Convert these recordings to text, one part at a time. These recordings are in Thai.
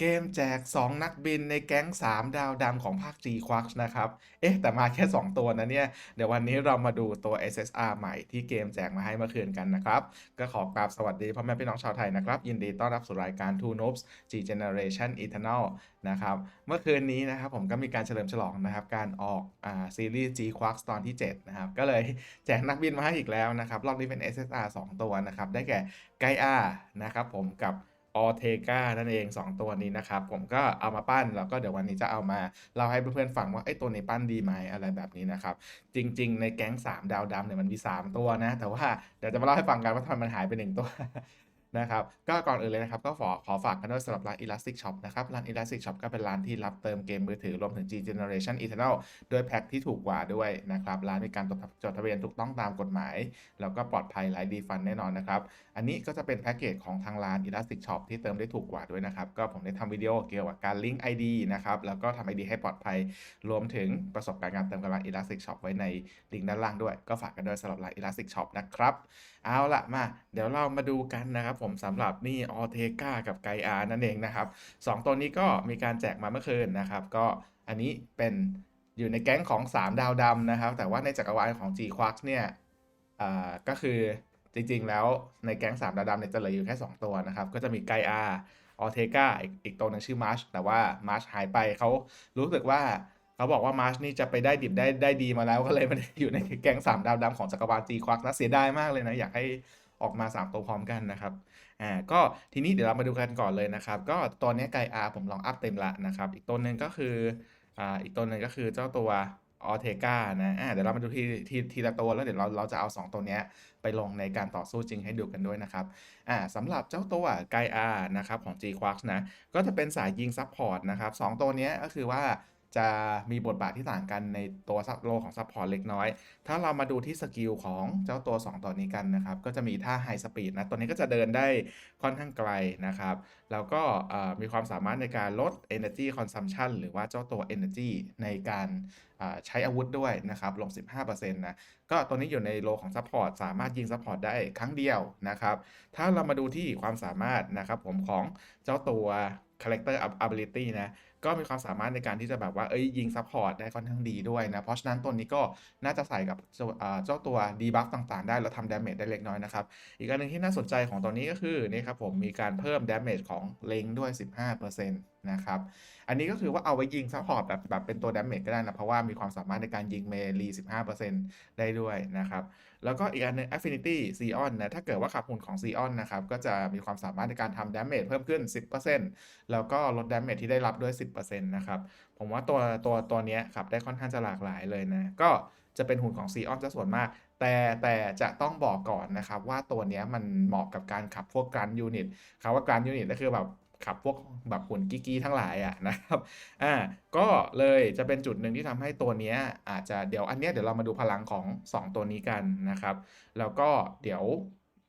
เกมแจก 2 นักบินในแก๊ง 3 ดาวดำของภาค G q u a r k นะครับ เอ๊ะ แต่มาแค่ 2 ตัวนะเนี่ย เดี๋ยววันนี้เรามาดูตัว SSR ใหม่ที่เกมแจกมาให้เมื่อคืนกันนะครับ ก็ขอกราบสวัสดีพ่อแม่พี่น้องชาวไทยนะครับ ยินดีต้อนรับสู่รายการ Two Noobs G Generation Eternal นะครับ เมื่อคืนนี้นะครับผมก็มีการเฉลิมฉลองนะครับ การออกอ่าซีรีส์ G q u a r k ตอนที่ 7 นะครับ ก็เลยแจกนักบินมาให้อีกแล้วนะครับ รอบนี้เป็น SSR 2 ตัวนะครับ ได้แก่ไกอานะครับผมกับ ออเทกานั่นเอง 2 ตัวนี้นะครับ ผมก็เอามาปั้น แล้วก็เดี๋ยววันนี้จะเอามาเล่าให้เพื่อนๆฟังว่าไอ้ตัวนี้ปั้นดีไหมอะไรแบบนี้นะครับ จริง ๆ ในแก๊ง 3 ดาวดำเนี่ยมันมี 3 ตัวนะ แต่ว่าเดี๋ยวจะมาเล่าให้ฟังกันว่าทำไมมันหายไป 1 ตัว นะครับก็ก่อนอื่นเลยนะครับก็ขอขอฝากกันด้วยสำหรับร้าน Elastic Shop นะครับร้าน Elastic Shop ก็เป็นร้านที่รับเติมเกมมือถือรวมถึง G Generation Eternal ด้วยแพ็คที่ถูกกว่าด้วยนะครับร้านมีการจดทะเบียนถูกต้องตามกฎหมาย แล้วก็ปลอดภัยไร้ดีฟันแน่นอนนะครับ อันนี้ก็จะเป็นแพ็กเกจของทางร้าน Elastic Shop ที่เติมได้ถูกกว่าด้วยนะครับ ก็ผมได้ทำวิดีโอเกี่ยวกับการลิงก์ ID นะครับแล้วก็ทำ ID ให้ปลอดภัยรวมถึงประสบการณ์การเติมกับร้าน Elastic Shop ไว้ในลิงก์ด้านล่างด้วย ก็ฝากกันด้วยสำหรับร้าน Elastic Shop นะครับเอาละมา เดี๋ยวเรามาดูกันนะครับผมสำหรับนี่ออเทกากับไกอานั่นเองนะครับสองตัวนี้ก็มีการแจกมาเมื่อคืนนะครับ ก็อันนี้เป็นอยู่ในแก๊งของ 3 ดาวดำนะครับ แต่ว่าในจักรวาลของ G q u a r k เนี่ยก็คือจริงๆ แล้วในแก๊ง 3 ดาวดำเนี่ยจะเหลืออยู่แค่ 2 ตัวนะครับ ก็จะมีไกอาออเทกาอีกตัวหนึงชื่อมาร์ชแต่ว่ามาร์ชหายไปเขารู้สึกว่าเขาบอกว่ามาร์ชนี่จะไปได้ดิบได้ได้ดีมาแล้วก็เลยไม่ได้อยู่ในแก๊ง3ดาวดำของจักรวาล G q u a r k นะเสียดายมากเลยนะ อยากให้ ออกมา 3 ตัวพร้อมกันนะครับอ่าก็ทีนี้เดี๋ยวเรามาดูกันก่อนเลยนะครับ ก็ตัวเนี้ไกอาผมลองอัพเต็มละนะครับ อีกตัวหนึ่งก็คืออ่าอีกตัวหนึ่งก็คือเจ้าตัวออเทกานะอ่าเดี๋ยวเรามาดูทีทีทีละตัวแล้วเดี๋ยวเราเราจะเอา 2 ตัวนี้ไปลงในการต่อสู้จริงให้ดูกันด้วยนะครับอ่าสำหรับเจ้าตัวไกอานะครับของ G q u a r k นะ ก็จะเป็นสายยิงซัพพอร์ตนะครับสองตัวนี้ก็คือว่า จะมีบทบาทที่ต่างกันในตัวซับโลของซัพพอร์ตเล็กน้อย ถ้าเรามาดูที่สกิลของเจ้าตัว 2 ตัวนี้กันนะครับ ก็จะมีท่าไฮสปีดนะ ตัวนี้ก็จะเดินได้ค่อนข้างไกลนะครับ แล้วก็มีความสามารถในการลด Energy Consumption หรือว่าเจ้าตัว Energy ในการใช้อาวุธด้วยนะครับ ลง 15%นะ ก็ตัวนี้อยู่ในโลของซัพพอร์ตสามารถยิงซัพพอร์ตได้ครั้งเดียวนะครับ ถ้าเรามาดูที่ความสามารถนะครับผมของเจ้าตัว Character Ability นะ ก็มีความสามารถในการที่จะแบบว่า เอ้ยยิงซัพพอร์ตได้ค่อนข้างดีด้วยนะ เพราะฉะนั้นตัวนี้ก็น่าจะใส่กับเจ้าตัวดีบัฟต่างๆ ได้ แล้วทำดาเมจได้เล็กน้อยนะครับ อีกอันหนึ่งที่น่าสนใจของตัวนี้ก็คือนี่ครับผมมีการเพิ่มดาเมจของเลงด้วย 15%นะครับ อันนี้ก็คือว่าเอาไว้ยิงซัพพอร์ตแบบแบบเป็นตัวดาเมจก็ได้นะ เพราะว่ามีความสามารถในการยิงเมลี15%ได้ด้วยนะครับ แล้วก็อีกอันหนึง Affinity Xeon นะ ถ้าเกิดว่าขับหุ่นของ Xeon นะครับ ก็จะมีความสามารถในการทำดาเมจเพิ่มขึ้น 10%แล้วก็ลดดาเมจที่ได้รับด้วย 10%นะครับ ผมว่าตัวตัวตัวนี้ขับได้ค่อนข้างจะหลากหลายเลยนะ ก็จะเป็นหุ่นของ Xeon จะส่วนมาก แต่แต่จะต้องบอกก่อนนะครับ ว่าตัวนี้มันเหมาะกับการขับพวกการยูนิตคำว่าการยูนิตก็คือแบบ ขับพวกแบบหุ่นกิ๊กๆทั้งหลายอะนะครับอ่าก็เลยจะเป็นจุดหนึ่งที่ทำให้ตัวเนี้ยอาจจะเดี๋ยวอันเนี้ยเดี๋ยวเรามาดูพลังของ 2 ตัวนี้กันนะครับ แล้วก็เดี๋ยว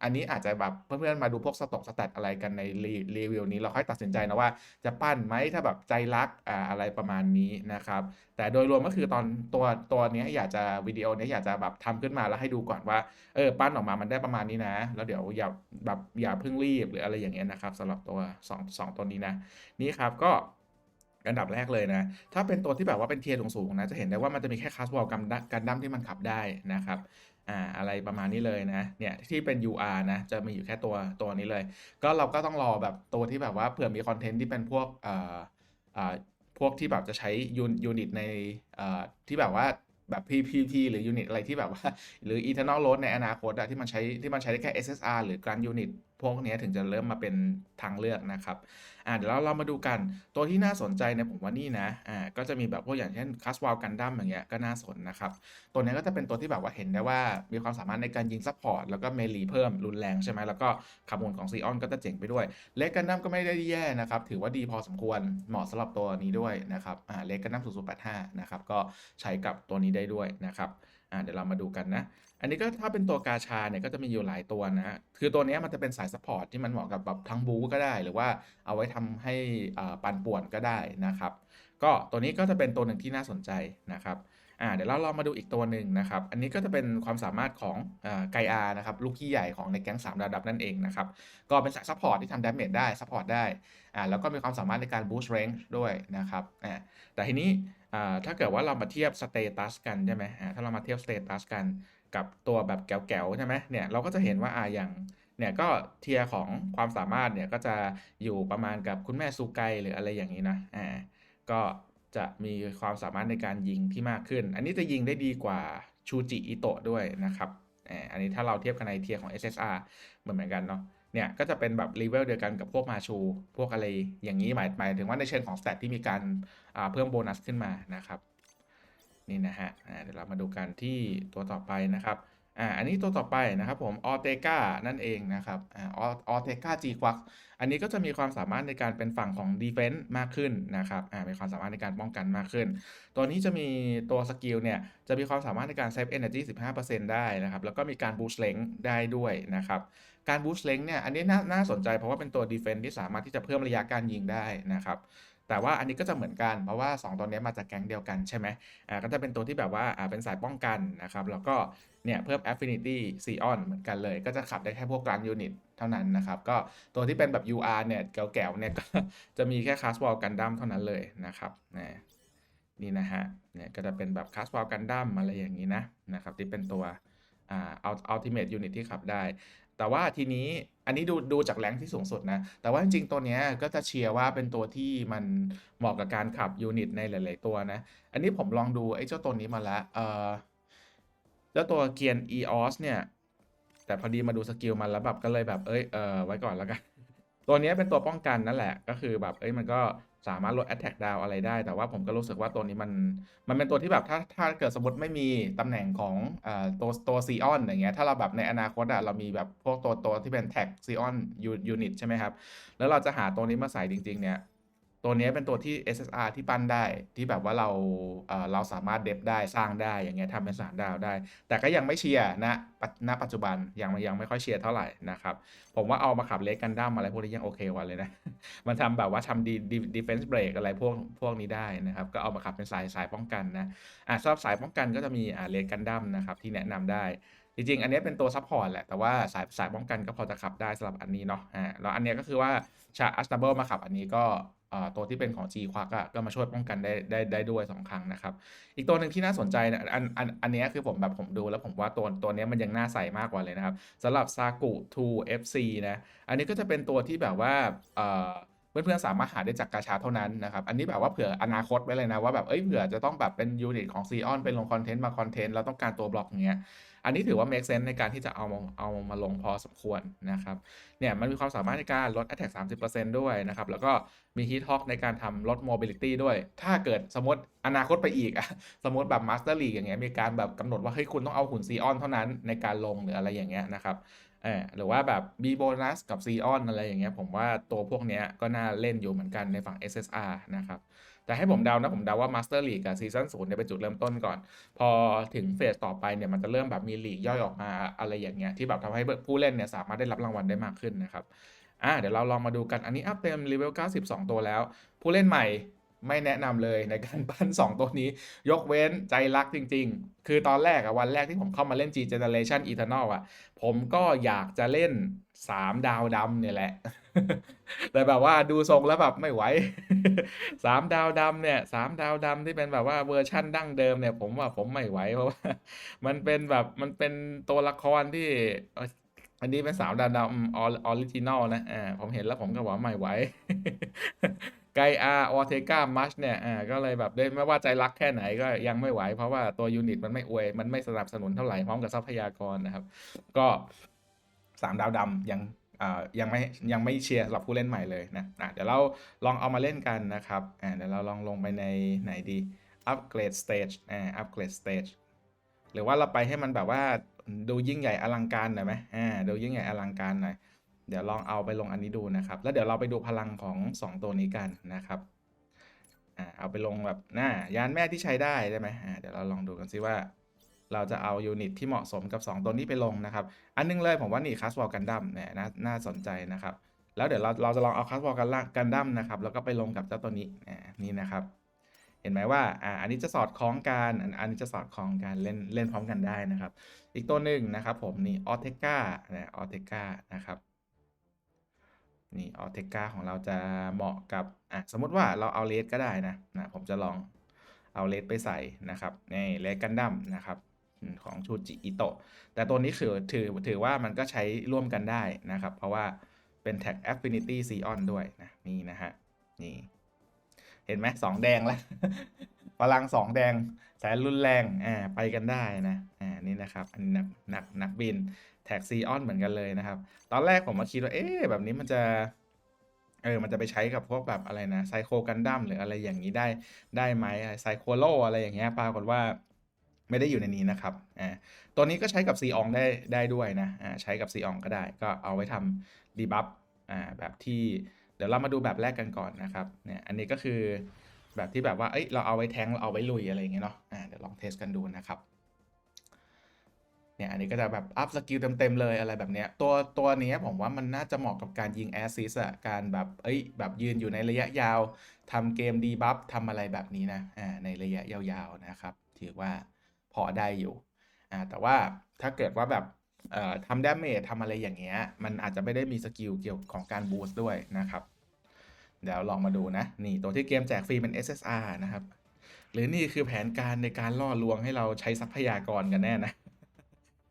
อันนี้อาจจะแบบเพื่อนๆมาดูพวกสต็อกสแตทอะไรกันในรีรีวิวนี้เราค่อยตัดสินใจนะว่าจะปั้นไหมถ้าแบบใจรักอ่าอะไรประมาณนี้นะครับ แต่โดยรวมก็คือตอนตัวตัวนี้อยากจะวิดีโอนี้อยากจะแบบทำขึ้นมาแล้วให้ดูก่อนว่าเออปั้นออกมามันได้ประมาณนี้นะ แล้วเดี๋ยวอย่าแบบอย่าเพิ่งรีบหรืออะไรอย่างเงี้ยนะครับสำหรับตัว2 2ตัวนี้นะ นี่ครับก็อันดับแรกเลยนะ ถ้าเป็นตัวที่แบบว่าเป็นเทียร์สูงๆนะ จะเห็นได้ว่ามันจะมีแค่คัสวอลกันดักันดั้มที่มันขับได้นะครับ อ่าอะไรประมาณนี้เลยนะเนี่ยที่เป็น UR นะจะมีอยู่แค่ตัวตัวนี้เลย ก็เราก็ต้องรอแบบตัวที่แบบว่าเผื่อมีคอนเทนต์ที่เป็นพวกเอ่ออ่าพวกที่แบบจะใช้ยูยูนิตในอ่าที่แบบว่าแบบ PPT หรือยูนิตอะไรที่แบบว่า หรือ Eternal Load ในอนาคตอะที่มันใช้ที่มันใช้ได้แค่ SSR หรือ Grand Unit วกนี้ถึงจะเริ่มมาเป็นทางเลือกนะครับอ่าเดี๋ยวเราเรามาดูกันตัวที่น่าสนใจเนี่ยผมว่านี่นะอ่าก็จะมีแบบพวกอย่างเช่นคัสวาลกันดั้มอย่างเงี้ยก็น่าสนนะครับ ตัวนี้ก็จะเป็นตัวที่แบบว่าเห็นได้ว่ามีความสามารถในการยิงซัพพอร์ตแล้วก็เมลีเพิ่มรุนแรงใช่ไหมแล้วก็ขับวนของซีออนก็จะเจ๋งไปด้วย เล็กกันดั้มก็ไม่ได้แย่นะครับ ถือว่าดีพอสมควรเหมาะสำหรับตัวนี้ด้วยนะครับอ่าเล็กกันดั้ม0085นะครับก็ใช้กับตัวนี้ได้ด้วยนะครับ อ่าเดี๋ยวเรามาดูกันนะ อันนี้ก็ถ้าเป็นตัวกาชาเนี่ยก็จะมีอยู่หลายตัวนะ คือตัวนี้มันจะเป็นสายซัพพอร์ตที่มันเหมาะกับแบบทั้งบูก็ได้ หรือว่าเอาไว้ทำให้ปั่นป่วนก็ได้นะครับ ก็ตัวนี้ก็จะเป็นตัวหนึ่งที่น่าสนใจนะครับอ่าเดี๋ยวเราลองมาดูอีกตัวหนึ่งนะครับ อันนี้ก็จะเป็นความสามารถของอไกอานะครับลูกพี่ใหญ่ของในแก๊ง3ดาวดับนั่นเองนะครับก็เป็นสายซัพพอร์ตที่ทำดาเมจได้ซัพพอร์ตได้อ่าแล้วก็มีความสามารถในการบูสต์เรนจ์ด้วยนะครับอ่าแต่ทีนี้ ถ้าเกิดว่าเรามาเทียบสเตตัสกันใช่ไหมถ้าเรามาเทียบสเตตัสกันกับตัวแบบแก๋วๆใช่ไหมเนี่ยเราก็จะเห็นว่าอ่าอย่างเนี่ยก็เทียร์ของความสามารถเนี่ยก็จะอยู่ประมาณกับคุณแม่ซูไกหรืออะไรอย่างนี้นะอ่าก็จะมีความสามารถในการยิงที่มากขึ้น อันนี้จะยิงได้ดีกว่าชูจิอิโตะด้วยนะครับอ่าอันนี้ถ้าเราเทียบกันในเทียร์ของ SSR เหมือนเหมือนกันเนาะ เนี่ยก็จะเป็นแบบเลเวลเดียวกันกับพวกมาชู พวกอะไรอย่างนี้หมายหมายถึงว่าในเชิงของสเตที่มีการเพิ่มโบนัสขึ้นมานะครับนี่นะฮะเดี๋ยวเรามาดูกันที่ตัวต่อไปนะครับ อ่าอันนี้ตัวต่อไปนะครับผมออเตกานั่นเองนะครับอ่าออเตกาจีควักอันนี้ก็จะมีความสามารถในการเป็นฝั่งของดีเฟนต์มากขึ้นนะครับอ่ามีความสามารถในการป้องกันมากขึ้น ตัวนี้จะมีตัวสกิลเนี่ย จะมีความสามารถในการเซฟเอเนอร์จี15%ได้นะครับ แล้วก็มีการบูสต์เลงได้ด้วยนะครับ การบูสต์เลงเนี่ย อันนี้น่าน่าสนใจเพราะว่าเป็นตัวดีเฟน s ์ที่สามารถที่จะเพิ่มระยะการยิงได้นะครับ แต่ว่าอันนี้ก็จะเหมือนกันเพราะว่า 2 ตัวนี้มาจากแก๊งเดียวกันใช่ไหมอ่าก็จะเป็นตัวที่แบบว่าอ่าเป็นสายป้องกันนะครับแล้วก็เนี่ยเพิ่ม affinity c o n เหมือนกันเลย ก็จะขับได้แค่พวกกลางยูนิตเท่านั้นนะครับ ก็ตัวที่เป็นแบบ UR เนี่ยแก้วๆเนี่ยก็จะมีแค่คาสบอลกันดั้มเท่านั้นเลยนะครับนะนี่นะฮะเนี่ยก็จะเป็นแบบคาสบอลกันดั้มอะไรอย่างนี้นะนะครับที่เป็นตัวอ่า ultimate unit ที่ขับได้ แต่ว่าทีนี้อันนี้ดูดูจากแรงที่สูงสุดนะ แต่ว่าจริงๆ ตัวนี้ก็จะเชียร์ว่าเป็นตัวที่มันเหมาะกับการขับยูนิตในหลาย ๆ ตัวนะ อันนี้ผมลองดูไอ้เจ้าตัวนี้มาแล้วเออเจ้าตัวเกียร์ EOS เนี่ย แต่พอดีมาดูสกิลมันแล้วแบบก็เลยแบบเอ้ยเออไว้ก่อนแล้วกัน ตัวนี้เป็นตัวป้องกันนั่นแหละ ก็คือแบบเอ้ยมันก็ สามารถลด attack down อะไรได้ แต่ว่าผมก็รู้สึกว่าตัวนี้มัน มันเป็นตัวที่แบบถ้าถ้าเกิดสมมติไม่มีตำแหน่งของอ่าตัวตัวซีออนอย่างเงี้ยถ้าเราแบบในอนาคตอะเรามีแบบพวกตัวตัวที่เป็นแท็กซีออนยูนิตใช่ไหมครับ แล้วเราจะหาตัวนี้มาใส่จริง ๆ เนี่ย ตัวนี้เป็นตัวที่ SSR ที่ปั้นได้ที่แบบว่าเราเราสามารถเดฟได้สร้างได้อย่างเงี้ยทำเป็นสามดาวได้ แต่ก็ยังไม่เชียร์นะปัจณปัจจุบันยังยังไม่ค่อยเชียร์เท่าไหร่นะครับผมว่าเอามาขับเลกกันดั้มอะไรพวกนี้ยังโอเคว่าเลยนะ มันทำแบบว่าทำดีดีเฟนส์เบรกอะไรพวกพวกนี้ได้นะครับก็เอามาขับเป็นสายสายป้องกันนะอะสำหรับสายป้องกันก็จะมีอ่าเลกันดั้มนะครับที่แนะนำได้จริงๆ อันนี้เป็นตัวซัพพอร์ตแหละ แต่ว่าสายสายป้องกันก็พอจะขับได้สำหรับอันนี้เนาะอ่าแล้วอันนี้ก็คือว่าชาอัสตัเบิลมาขับอันนี้ก็ ตัวที่เป็นของ G ควักอะก็มาช่วยป้องกันได้ได้ได้ด้วยสองครั้งนะครับ อีกตัวหนึ่งที่น่าสนใจอันอันอันนี้คือผมแบบผมดูแล้วผมว่าตัวตัวนี้มันยังน่าใส่มากกว่าเลยนะครับสำหรับซากุ2 FC นะอันนี้ก็จะเป็นตัวที่แบบว่าเอ่อเพื่อนๆสามารถหาได้จากกาชาเท่านั้นนะครับ อันนี้แบบว่าเผื่ออนาคตไว้เลยนะว่าแบบเอ้ยเผื่อจะต้องแบบเป็นยูนิตของซีออนเป็นลงคอนเทนต์มาคอนเทนต์เราต้องการตัวบล็อกอย่างเงี้ย อันนี้ถือว่า make sense ในการที่จะเอามาเอามาลงพอสมควรนะครับเนี่ยมันมีความสามารถในการลด attack 30%ด้วยนะครับแล้วก็มี hit h o c k ในการทำลด mobility ด้วย ถ้าเกิดสมมติอนาคตไปอีกอะสมมติแบบ master league อย่างเงี้ยมีการแบบกำหนดว่าเฮ้ยคุณต้องเอาหุ่นซีออนเท่านั้นในการลงหรืออะไรอย่างเงี้ยนะครับ ออหรือว่าแบบมีโบนัสกับซีออนอะไรอย่างเงี้ยผมว่าตัวพวกเนี้ยก็น่าเล่นอยู่เหมือนกันในฝั่ง SSR นะครับแต่ให้ผมเดานะ ผมเดาว่า Master League กับซีซั่นศูนย์เนี่ยเป็นจุดเริ่มต้นก่อน พอถึงเฟสต่อไปเนี่ยมันจะเริ่มแบบมีลีกย่อยออกมาอะไรอย่างเงี้ยที่แบบทำให้ผู้เล่นเนี่ยสามารถได้รับรางวัลได้มากขึ้นนะครับอ่าเดี๋ยวเราลองมาดูกันอันนี้อัพเต็มเลเวล92 ตัวแล้ว ผู้เล่นใหม่ ไม่แนะนำเลยในการปั้น 2 ตัวนี้ ยกเว้นใจรักจริง ๆ คือตอนแรกอะวันแรกที่ผมเข้ามาเล่น G Generation Eternal อะผมก็อยากจะเล่น 3 ดาวดำเนี่ยแหละ แต่แบบว่าดูทรงแล้วแบบไม่ไหวสามดาวดำเนี่ยสามดาวดำที่เป็นแบบว่าเวอร์ชั่นดั้งเดิมเนี่ย ผมว่าผมไม่ไหวเพราะว่า มันเป็นแบบมันเป็นตัวละครที่อันนี้เป็นสามดาวดำออริจินอลนะอ่าผมเห็นแล้วผมก็ว่าไม่ไหว ไกอาออเทกามัชเนี่ยอ่าก็เลยแบบด้ไม่ว่าใจรักแค่ไหนก็ยังไม่ไหว เพราะว่าตัวยูนิตมันไม่อวย มันไม่สนับสนุนเท่าไหร่พร้อมกับทรัพยากรนะครับ ก็สามดาวดำยังอ่ายังไม่ยังไม่เชียร์สำหรับผู้เล่นใหม่เลยนะอะเดี๋ยวเราลองเอามาเล่นกันนะครับอ่าเดี๋ยวเราลองลงไปในไหนดีอัปเกรดสเตจอ่าอัปเกรดสเตจหรือว่าเราไปให้มันแบบว่าดูยิ่งใหญ่อลังการหน่อยไหมอ่าดูยิ่งใหญ่อลังการหน่อย เดี๋ยวลองเอาไปลงอันนี้ดูนะครับ แล้วเดี๋ยวเราไปดูพลังของ 2 ตัวนี้กันนะครับอ่าเอาไปลงแบบหน้ายานแม่ที่ใช้ได้ได้ไหมอ่าเดี๋ยวเราลองดูกันซิว่า เราจะเอายูนิตที่เหมาะสมกับ 2 ตัวนี้ไปลงนะครับ อันนึงเลยผมว่านี่คัสวอลกันดั้มเนี่ยน่าน่าสนใจนะครับ แล้วเดี๋ยวเราเราจะลองเอาคัสวอลกันกันดั้มนะครับแล้วก็ไปลงกับเจ้าตัวนี้อ่านี่นะครับ เห็นไหมว่าอ่าอันนี้จะสอดคล้องกันอันนี้จะสอดคล้องกันเล่นเล่นพร้อมกันได้นะครับ อีกตัวหนึ่งนะครับ ผมนี่ออเทกานะออเทกานะครับ นี่ออเทกาของเราจะเหมาะกับอะสมมติว่าเราเอาเลสก็ได้นะนะผมจะลองเอาเลสไปใส่นะครับในเลสกันดั้มนะครับของชูจิอิโตะแต่ตัวนี้คือถือถือว่ามันก็ใช้ร่วมกันได้นะครับ เพราะว่าเป็นแท็ก Affinity Xeon ด้วยนะนี่นะฮะนี่เห็นไหมสองแดงแล้วพลังสองแดงแสนรุนแรงอ่าไปกันได้นะอ่านี่นะครับอันนี้นักนักนักบิน แท็กซีออนเหมือนกันเลยนะครับ ตอนแรกผมมาคิดว่า เอ๊ะแบบนี้มันจะเออ มันจะไปใช้กับพวกแบบอะไรนะไซโคกันดั้มหรืออะไรอย่างนี้ได้ได้ไหมไซโคโลอะไรอย่างเงี้ยปรากฏว่าไม่ได้อยู่ในนี้นะครับ อ่า ตัวนี้ก็ใช้กับซีอองได้ได้ด้วยนะ อ่า ใช้กับซีอองก็ได้ ก็เอาไว้ทำดีบัฟ อ่า แบบที่ เดี๋ยวเรามาดูแบบแรกกันก่อนนะครับ เนี่ย อันนี้ก็คือแบบที่แบบว่า เอ้ย เราเอาไว้แทงเราเอาไว้ลุยอะไรอย่างเงี้ยเนาะ อ่า เดี๋ยวลองเทสกันดูนะครับ เนี่ยอันนี้ก็จะแบบอัพสกิลเต็มๆเลยอะไรแบบเนี้ยตัวตัวนี้ผมว่ามันน่าจะเหมาะกับการยิงแอสซิสอะการแบบเอ้ยแบบยืนอยู่ในระยะยาวทำเกมดีบัฟทำอะไรแบบนี้นะอ่าในระยะยาวๆนะครับ ถือว่าพอได้อยู่อ่าแต่ว่าถ้าเกิดว่าแบบเอ่อทำดาเมจทำอะไรอย่างเงี้ยมันอาจจะไม่ได้มีสกิลเกี่ยวของการบูสต์ด้วยนะครับ เดี๋ยวลองมาดูนะ นี่ตัวที่เกมแจกฟรีเป็น SSR นะครับ หรือนี่คือแผนการในการล่อลวงให้เราใช้ทรัพยากรกันแน่นะ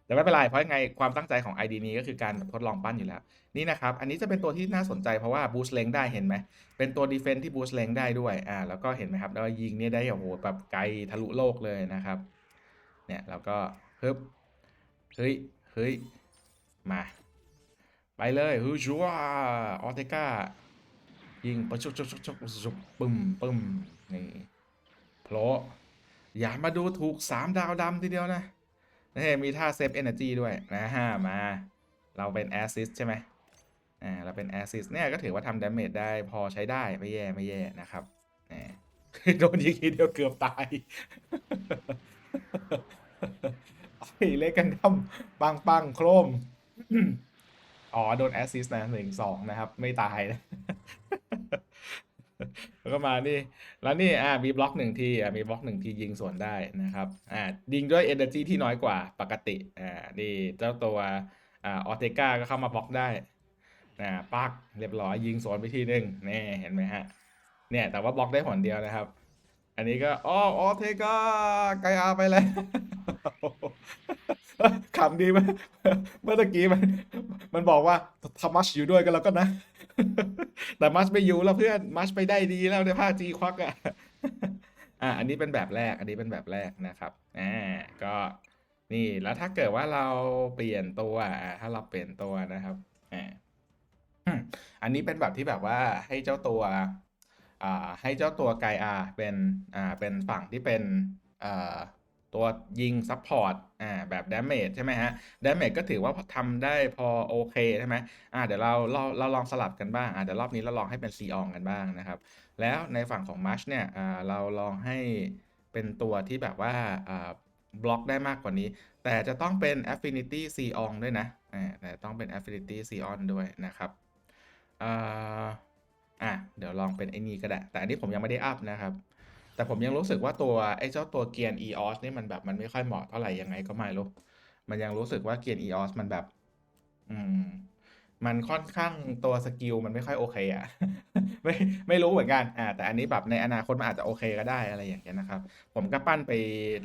แต่ไม่เป็นไรเพราะยังไงความตั้งใจของ ID นี้ก็คือการทดลองปั้นอยู่แล้ว นี่นะครับ อันนี้จะเป็นตัวที่น่าสนใจเพราะว่าบูสต์เลงได้เห็นไหม เป็นตัวดีเฟนที่บูสต์เลงได้ด้วยอ่าแล้วก็เห็นไหมครับแล้วยิงเนี่ยได้โอ้โหแบบไกลทะลุโลกเลยนะครับ เนี่ยแล้วก็ฮึบเฮ้ยเฮ้ยมา ไปเลยฮูชัวออเทกายิงปะชุบชุบชุบชุบชุบปึ้มปึ้มนี่เพราะอย่ามาดูถูกสามดาวดำทีเดียวนะ นี่มีท่าเซฟเอเนอร์จีด้วยนะฮะมา เราเป็นแอสซิสใช่ไหมอ่าเราเป็นแอสซิสเนี่ยก็ถือว่าทำดาเมจได้พอใช้ได้ไม่แย่ไม่แย่นะครับโดนยิงทีเดียวเกือบตายไอ้เล็กกันทำปังปังโครม อ๋อ โดนแอสซิสนะหนึ่งสองนะครับ ไม่ตายนะ แล้วก็มานี่แล้วนี่อ่ามีบล็อกหนึ่งทีอ่ามีบล็อกหนึ่งทียิงสวนได้นะครับอ่ายิงด้วย energy ที่น้อยกว่าปกติอ่านี่เจ้าตัวอ่าออเทกาก็เข้ามาบล็อกได้อ่าปักเรียบร้อยยิงสวนไปทีหนึ่งนี่เห็นไหมฮะเนี่ยแต่ว่าบล็อกได้หนเดียวนะครับ อันนี้ก็อ๋อออเทกาไกอาไปเลยขำดีไหมเมื่อตะกี้มันมันบอกว่าทามัชอยู่ด้วยกันแล้วก็นะ แต่มัชไม่อยู่แล้วเพื่อนมัชไปได้ดีแล้วในภาคจีควักอะอะอันนี้เป็นแบบแรก อันนี้เป็นแบบแรกนะครับอ่าก็นี่แล้วถ้าเกิดว่าเราเปลี่ยนตัวอะถ้าเราเปลี่ยนตัวนะครับอ่าอันนี้เป็นแบบที่แบบว่าให้เจ้าตัวอ่าให้เจ้าตัวไกอาเป็นอ่าเป็นฝั่งที่เป็นอ่า ตัวยิงซัพพอร์ตอ่าแบบดาเมจใช่ไหมฮะดาเมจก็ถือว่าทำได้พอโอเคใช่ไหมอ่าเดี๋ยวเราเราเราลองสลับกันบ้างอ่าเดี๋ยวรอบนี้เราลองให้เป็นซีอองกันบ้างนะครับ แล้วในฝั่งของมัชเนี่ยอ่าเราลองให้เป็นตัวที่แบบว่าอ่าบล็อกได้มากกว่านี้ แต่จะต้องเป็น Affinity c o n ด้วยนะอ่าแต่ต้องเป็น Affinity c o n ด้วยนะครับอ่าอะเดี๋ยวลองเป็นไอ้นี่ก็ได้ แต่อันนี้ผมยังไม่ได้อัพนะครับ แต่ผมยังรู้สึกว่าตัวไอ้เจ้าตัวเกียร์ EOS นี่มันแบบมันไม่ค่อยเหมาะเท่าไหร่ยังไงก็ไม่รู้ มันยังรู้สึกว่าเกียร์ EOS มันแบบ อืม มันค่อนข้างตัวสกิลมันไม่ค่อยโอเคอะไม่ไม่รู้เหมือนกัน อ่า แต่อันนี้แบบในอนาคตมันอาจจะโอเคก็ได้อะไรอย่างเงี้ยนะครับ ผมก็ปั้นไป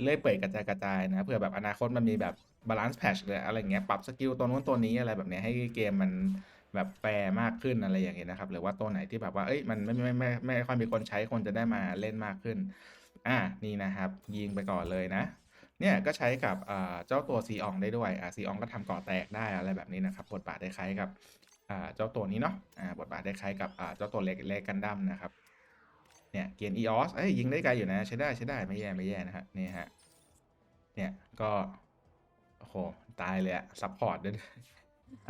เรื่อยเปื่อยกระจายกระจายนะเผื่อแบบอนาคตมันมีแบบบาลานซ์แพชหรืออะไรเงี้ยปรับสกิลตัวนู้นตัวนี้อะไรแบบเนี้ยให้เกมมัน แบบแฟร์มากขึ้นอะไรอย่างเงี้ยนะครับ หรือว่าตัวไหนที่แบบว่าเอ้ยมันไม่ไม่ไม่ไม่ไม่ค่อยมีคนใช้คนจะได้มาเล่นมากขึ้น อ่านี่นะครับ ยิงไปก่อนเลยนะ เนี่ยก็ใช้กับเจ้าตัวซีอองได้ด้วยอ่าซีอองก็ทำก่อแตกได้อะไรแบบนี้นะครับบทบาทได้คล้ายกับเจ้าตัวนี้เนาะอ่าบทบาทได้คล้ายกับเจ้าตัวเล็กเล็กกันดั้มนะครับเนี่ยเกียร์ EOS เอ้ยยิงได้ไกลอยู่นะใช้ได้ใช้ได้ไม่แย่ไม่แย่นะฮะนี่ฮะเนี่ยก็โอ้โหตายเลยอะซัพพอร์ตด้วย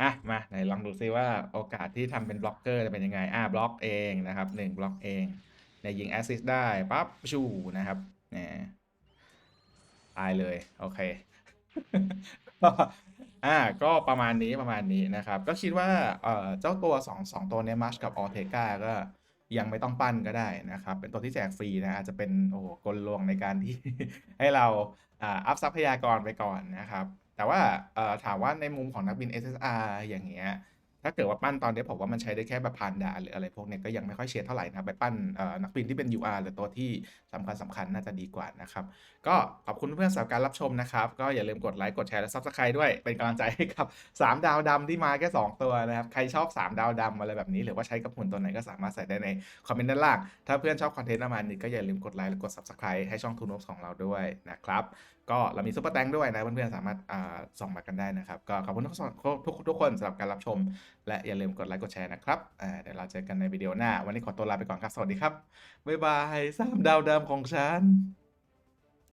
อะมาไหนลองดูซิว่าโอกาสที่ทำเป็นบล็อกเกอร์จะเป็นยังไง อ่าบล็อกเองนะครับหนึ่งบล็อกเองเนี่ยยิงแอสซิสได้ปั๊บชูนะครับเนี่ยตายเลย โอเคอ่าก็ประมาณนี้ประมาณนี้นะครับ ก็คิดว่าเอ่อเจ้าตัวสองสองตัวเนี้ยมัชกับออเทกาก็ยังไม่ต้องปั้นก็ได้นะครับ เป็นตัวที่แจกฟรีนะอาจจะเป็นโอ้กลลวงในการที่ให้เราอ่าอัพทรัพยากรไปก่อนนะครับ แต่ว่าถามว่าในมุมของนักบิน SSR อย่างเงี้ยถ้าเกิดว่าปั้นตอนนี้ผมว่ามันใช้ได้แค่แบบพานดาหรืออะไรพวกเนี้ยก็ยังไม่ค่อยเชียร์เท่าไหร่นะไปปั้นนักบินที่เป็น UR หรือตัวที่สำคัญสำคัญน่าจะดีกว่านะครับ ก็ขอบคุณเพื่อนๆสำหรับการรับชมนะครับ ก็อย่าลืมกดไลค์กดแชร์และ Subscribe ด้วยเป็นกำลังใจให้กับ 3 ดาวดำที่มาแค่ 2 ตัวนะครับ ใครชอบ 3 ดาวดำอะไรแบบนี้หรือว่าใช้กับหุ่นตัวไหนก็สามารถใส่ได้ในคอมเมนต์ด้านล่างถ้าเพื่อนชอบคอนเทนต์ประมาณนี้ก็อย่าลืมกดไลค์และกด Subscribe ให้ช่องทูน o ของเราด้วยนะครับ ก็เรามีซุปเปอร์แตงด้วยนะเพื่อนๆสามารถส่องมากันได้นะครับ ก็ขอบคุณทุกทุกทุกคนสำหรับการรับชม และอย่าลืมกดไลค์กดแชร์นะครับเดี๋ยวเราเจอกันในวิดีโอหน้า วันนี้ขอตัวลาไปก่อนครับ สวัสดีครับบ๊ายบายสามดาวดำของฉัน